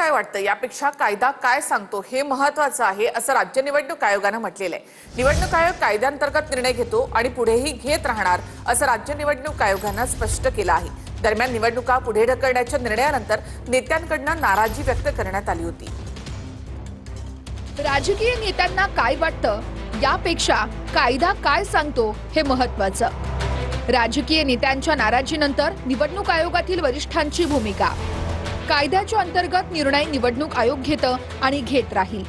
काय वाटतं? यापेक्षा कायदा काय सांगतो? हे महत्वाचं आहे असं राज्य निवडणूक आयोगानं म्हटलेलं आहे. निवडणूक आयोग कायद्यांतर्गत निर्णय घेतो आणि पुढेही घेत राहणार असं राज्य निवडणूक आयोगानं स्पष्ट केलं आहे. दरम्यान निवडणुका पुढे ढकलण्याच्या निर्णयानंतर नेत्यांकडनं नाराजी व्यक्त करण्यात आली होती. राजकीय नेत्यांना काय वाटतं? यापेक्षा कायदा काय सांगतो? हे महत्वाचं. राजकीय नेत्यांच्या नाराजीनंतर निवडणूक आयोगातील वरिष्ठांची भूमिका. कायद्याच्या अंतर्गत निर्णय निवडणूक आयोग घेतं आणि घेत राहील.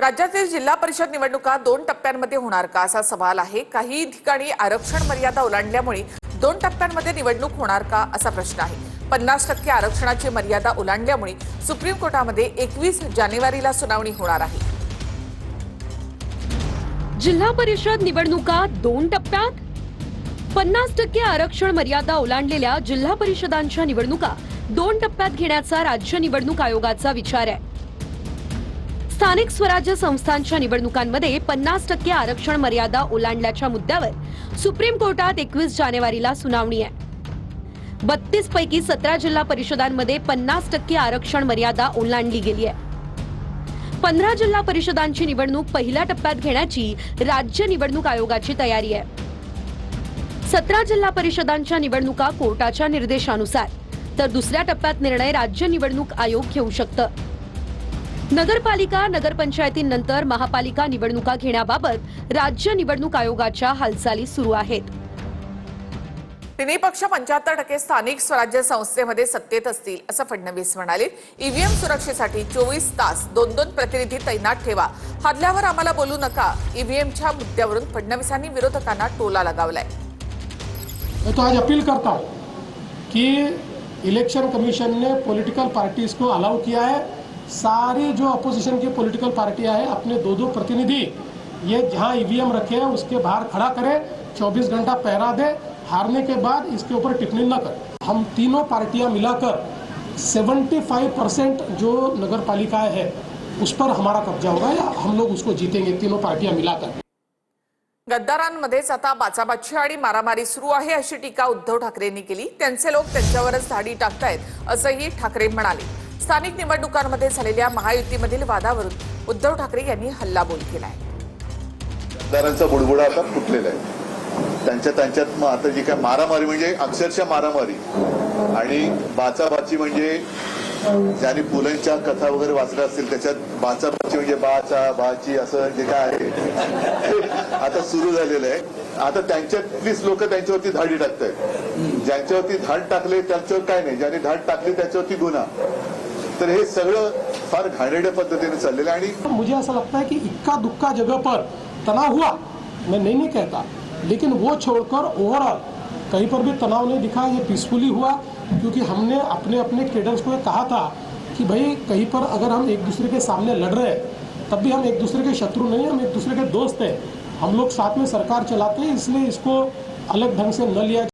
राज्यातील जिल्हा परिषद निवडणुका दोन टप्प्यांमध्ये होणार का असा सवाल आहे. काही ठिकाणी आरक्षण मर्यादा ओलांडल्यामुळे दोन टप्प्यांमध्ये निवडणूक होणार का असा प्रश्न आहे. पन्नास टक्के आरक्षणाची मर्यादा ओलांडल्यामुळे सुप्रीम कोर्टामध्ये एकवीस जानेवारीला सुनावणी होणार आहे. जिल्हा परिषद निवडणुका दोन टप्प्यात? पन्नास टक्के आरक्षण मर्यादा ओलांडलेल्या जिल्हा परिषदांच्या निवडणुका दोन टप्प्यात घेण्याचा राज्य निवडणूक आयोगाचा विचार आहे. स्थानिक स्वराज्य संस्थांच्या निवडणुकांमध्ये पन्नास टक्के आरक्षण मर्यादा ओलांडल्याच्या मुद्द्यावर सुप्रीम कोर्टात एकवीस जानेवारीला सुनावणी आहे. बत्तीस पैकी सतरा जिल्हा परिषदांमध्ये पन्नास टक्के आरक्षण मर्यादा ओलांडली गेली आहे. पंधरा जिल्हा परिषदांची निवडणूक पहिल्या टप्प्यात घेण्याची राज्य निवडणूक आयोगाची तयारी आहे. सतरा जिल्हा परिषदांच्या निवडणुका कोर्टाच्या निर्देशानुसार तर दुसऱ्या टप्प्यात निर्णय राज्य निवडणूक आयोग घेऊ शकतं. नगरपालिका नगरपंचायतींनंतर महापालिका निवडणुका घेण्याबाबत राज्य निवडणूक आयोगाच्या हालचाली सुरू आहेत. तिन्ही पक्ष पंच्याहत्तर टक्के स्थानिक स्वराज्य संस्थेमध्ये सत्तेत असतील असं फडणवीस म्हणाले. ईव्हीएम सुरक्षेसाठी चोवीस तास दोन दोन प्रतिनिधी तैनात ठेवा. हादल्यावर आम्हाला बोलू नका. ईव्हीएमच्या मुद्द्यावरून फडणवीसांनी विरोधकांना टोला लगावलाय. मैं तो आज अपील करता कि इलेक्शन कमीशन ने पॉलिटिकल पार्टीज़ को अलाउ किया है। सारी जो अपोजिशन की पॉलिटिकल पार्टियाँ हैं अपने दो दो प्रतिनिधि, ये जहाँ ईवीएम रखे हैं, उसके बाहर खड़ा करें 24 घंटा पहरा दे, हारने के बाद इसके ऊपर टिप्पणी न करें। हम तीनों पार्टियाँ मिलाकर 75 परसेंट जो नगर पालिकाएँ है, उस पर हमारा कब्जा होगा या हम लोग उसको जीतेंगे, तीनों पार्टियाँ मिलाकर? गद्दारांमध्येच आता बाचाबाची आणि मारामारी सुरू आहे अशी टीका उद्धव ठाकरेंनी केली. त्यांचे लोक त्यांच्यावरच धाडी टाकतायत असंही ठाकरे म्हणाले. स्थानिक निवडणुकांमध्ये झालेल्या महायुतीमधील वादावरून उद्धव ठाकरे यांनी हल्लाबोल केलाय. गद्दारांचा बुडबुडा आता फुटलेला आहे. त्यांच्या त्यांच्यात मग आता जी काय मारामारी म्हणजे अक्षरशः मारामारी आणि बाचाबाची म्हणजे ज्यांनी पुलंच्या कथा वगैरे वाचल्या असतील त्याच्यात बाचाबाची म्हणजे बाचा बाची असं जे काय आहे आता सुरू झालेलं आहे. आता त्यांच्यातलीच लोक त्यांच्यावरती धाडी टाकत आहेत ज्यांच्यावरती धाड टाकले त्यांच्यावर काय नाही. ज्यांनी धाड टाकली त्याच्यावरती गुन्हा. तर हे सगळं फार घाणेड्या पद्धतीने चाललेलं आहे. आणि मुझे असं लगता है की इतका दुक्का जगह पर तनाव हुआ। मैं नहीं नहीं कहता। लेकिन वो छोड़कर ओवरऑल कहीं पर भी तनाव नहीं दिखा। ये पीसफुली हुआ। क्योंकि हमने अपने अपने केडर्स को कहा था कि भाई, कहीं पर अगर हम एक दूसरे के सामने लड़ रहे हैं, तब भी हम एक दूसरे के शत्रु नहीं हम एक दूसरे के दोस्त हैं। हम लोग साथ में सरकार चलाते हैं, इसलिए इसको अलग ढंग से न लिया